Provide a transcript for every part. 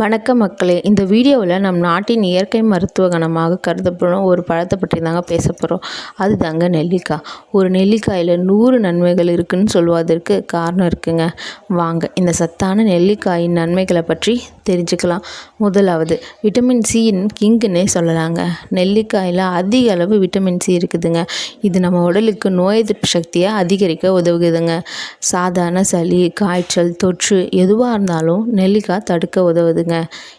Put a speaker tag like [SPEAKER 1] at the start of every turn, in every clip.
[SPEAKER 1] வணக்கம் மக்களே. இந்த வீடியோவில் நம் நாட்டின் இயற்கை மருத்துவ கணமாக கருதப்படும் ஒரு பழத்தை பற்றி தாங்க பேச போகிறோம் அது தாங்க நெல்லிக்காய். ஒரு நெல்லிக்காயில் நூறு நன்மைகள் இருக்குதுன்னு சொல்வதற்கு காரணம் இருக்குங்க. வாங்க இந்த சத்தான நெல்லிக்காயின் நன்மைகளை பற்றி தெரிஞ்சுக்கலாம். முதலாவது விட்டமின் சியின் கிங்குன்னே சொல்லலாங்க. நெல்லிக்காயில் அதிக அளவு விட்டமின் சி இருக்குதுங்க. இது நம்ம உடலுக்கு நோய் எதிர்ப்பு சக்தியை அதிகரிக்க உதவுகுதுங்க சாதாரண சளி காய்ச்சல் தொற்று எதுவாக இருந்தாலும் நெல்லிக்காய் தடுக்க உதவுதுங்க.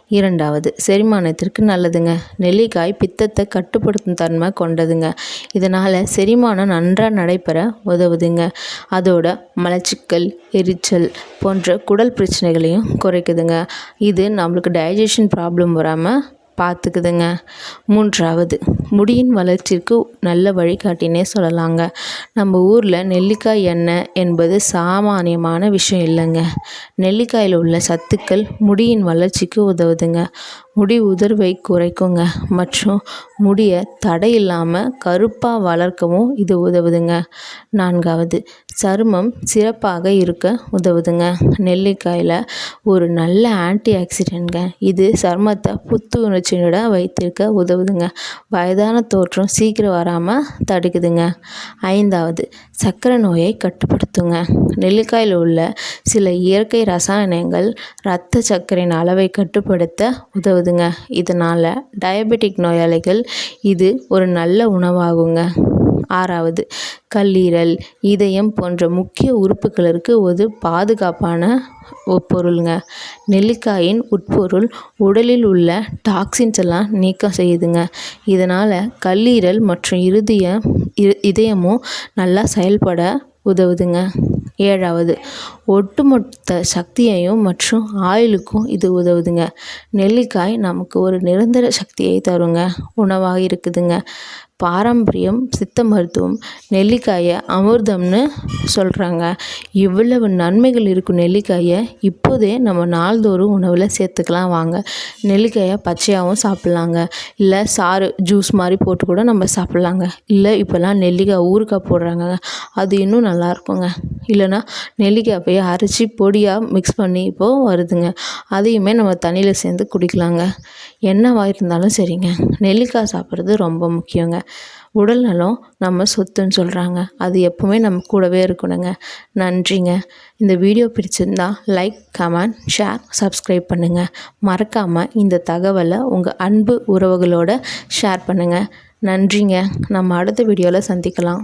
[SPEAKER 1] இரண்டாவது செரிமானத்திற்கு நல்லதுங்க. நெல்லிக்காய் பித்தத்தை கட்டுப்படுத்தும் தன்மை கொண்டதுங்க. இதனால் செரிமானம் நன்றாக நடைபெற உதவுதுங்க. அதோட மலச்சிக்கல் எரிச்சல் போன்ற குடல் பிரச்சனைகளையும் குறைக்குதுங்க. இது நம்மளுக்கு டைஜஷன் ப்ராப்ளம் வராமல் பார்த்துக்குதுங்க மூன்றாவது முடியின் வளர்ச்சிக்கு நல்ல வழிகாட்டினே சொல்லலாங்க. நம்ம ஊரில் நெல்லிக்காய் எண்ணெய் என்பது சாமானியமான விஷயம் இல்லைங்க. நெல்லிக்காயில் உள்ள சத்துக்கள் முடியின் வளர்ச்சிக்கு உதவுதுங்க. முடி உதிர்வை குறைக்குங்க. மற்றும் முடியை தடை இல்லாமல் கருப்பாக வளர்க்கவும் இது உதவுதுங்க. நான்காவது சருமம் சிறப்பாக இருக்க உதவுதுங்க. நெல்லிக்காயில் ஒரு நல்ல ஆன்டி ஆக்சிடென்ட்ங்க. இது சருமத்தை புத்துணர்ச்சியோட வைத்திருக்க உதவுதுங்க. வயது வயதான தோற்றம் சீக்கிரம் வராமல் தடுக்குதுங்க. ஐந்தாவது சர்க்கரை நோயை கட்டுப்படுத்துங்க. நெல்லிக்காயில் உள்ள சில இயற்கை ரசாயனங்கள் இரத்த சர்க்கரையின் அளவை கட்டுப்படுத்த உதவுதுங்க. இதனால் டயபெட்டிக் நோயாளிகள் இது ஒரு நல்ல உணவாகுங்க. ஆறாவது. கல்லீரல் இதயம் போன்ற முக்கிய உறுப்புகளுக்கு ஒரு பாதுகாப்பான பொருளுங்க நெல்லிக்காயின் உட்பொருள் உடலில் உள்ள டாக்ஸின்ஸ் எல்லாம் நீக்கம் செய்யுதுங்க. இதனால் கல்லீரல் மற்றும் இருதய இதயமும் நல்லா செயல்பட உதவுதுங்க. ஏழாவது ஒட்டுமொத்த சக்தியையும் மற்றும் ஆயுளுக்கும் இது உதவுதுங்க. நெல்லிக்காய் நமக்கு ஒரு நிரந்தர சக்தியை தருங்க. உணவாக இருக்குதுங்க. பாரம்பரியம் சித்த மருத்துவம் நெல்லிக்காயை அமிர்தம்னு சொல்கிறாங்க இவ்வளவு நன்மைகள் இருக்கும் நெல்லிக்காயை இப்போதே நம்ம நாள்தோறும் உணவில் சேர்த்துக்கலாம் வாங்க. நெல்லிக்காயை பச்சையாகவும் சாப்பிட்லாங்க. இல்லை சாறு ஜூஸ் மாதிரி போட்டு கூட நம்ம சாப்பிட்லாங்க. இல்லை இப்போல்லாம் நெல்லிக்காய் ஊறுகாய் போடுறாங்க. அது இன்னும் நல்லாயிருக்குங்க இல்லைன்னா நெல்லிக்காய் போய் அரைச்சி பொடியாக மிக்ஸ் பண்ணி இப்போது வருதுங்க. அதையுமே நம்ம தண்ணியில் சேர்ந்து குடிக்கலாங்க. என்னவாக இருந்தாலும் சரிங்க. நெல்லிக்காய் சாப்பிட்றது ரொம்ப முக்கியங்க. உடல் நலம் நம்ம சொத்துன்னு சொல்கிறாங்க அது எப்போவுமே நம்ம கூடவே இருக்கணுங்க. நன்றிங்க. இந்த வீடியோ பிடிச்சிருந்தா லைக் கமெண்ட் ஷேர் சப்ஸ்கிரைப் பண்ணுங்கள் மறக்காமல் இந்த தகவலை உங்கள் அன்பு உறவுகளோட ஷேர் பண்ணுங்கள் நன்றிங்க. நம்ம அடுத்த வீடியோவில் சந்திக்கலாம்.